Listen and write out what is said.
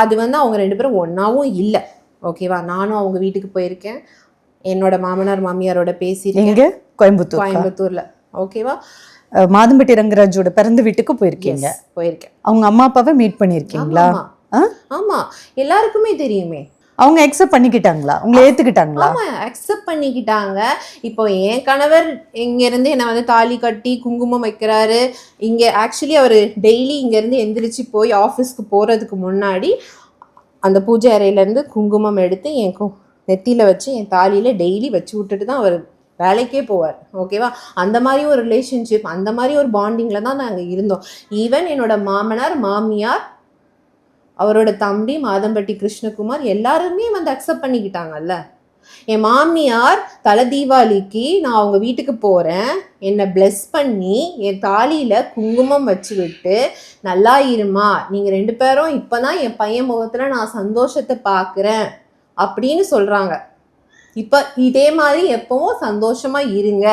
அது வந்து அவங்க ரெண்டு பேரும் ஒன்றாவும் இல்லை. ஓகேவா நானும் அவங்க வீட்டுக்கு போயிருக்கேன். என்னோட மாமனார் மாமியாரோட பேசியிருக்கேன். கோயம்புத்தூர் கோயம்புத்தூர்ல. ஓகேவா மாதம்பட்டி ரங்கராஜோட பிறந்த வீட்டுக்கு போயிருக்கீங்க. போயிருக்கேன். அவங்க அம்மா அப்பாவை மீட் பண்ணியிருக்கீங்களா? ஆமா. ஆ? ஆமா. எல்லாருக்குமே தெரியுமே. அவங்க அக்செப்ட் பண்ணிக்கிட்டாங்களா? உங்களை ஏத்துக்கிட்டாங்களா? அக்செப்ட் பண்ணிக்கிட்டாங்க. இப்போ என் கணவர் இங்க இருந்து என்னை வந்து தாலி கட்டி குங்குமம் வைக்கிறாரு. இங்க ஆக்சுவலி அவர் டெய்லி இங்க இருந்து எந்திரிச்சு போய் ஆஃபீஸ்க்கு போறதுக்கு முன்னாடி அந்த பூஜை அறையில இருந்து குங்குமம் எடுத்து என் நெத்தியில வச்சு என் தாலியில டெய்லி வச்சு விட்டுட்டு தான் அவர் வேலைக்கே போவார். ஓகேவா அந்த மாதிரி ஒரு ரிலேஷன்ஷிப் அந்த மாதிரி ஒரு பாண்டிங்ல தான் நாங்கள் இருந்தோம். ஈவன் என்னோட மாமனார் மாமியார் அவரோட தம்பி மாதம்பட்டி கிருஷ்ணகுமார் எல்லாருமே வந்து அக்செப்ட் பண்ணிக்கிட்டாங்கல்ல. என் மாமியார் தலை தீபாவளிக்கு நான் அவங்க வீட்டுக்கு போகிறேன் என்னை ப்ளெஸ் பண்ணி என் தாலியில் குங்குமம் வச்சு விட்டு நல்லா இருமா நீங்கள் ரெண்டு பேரும் இப்போ தான் என் பையன் முகத்தில் நான் சந்தோஷத்தை பார்க்குறேன் அப்படின்னு சொல்கிறாங்க இப்போ இதே மாதிரி எப்பவும் சந்தோஷமாக இருங்க.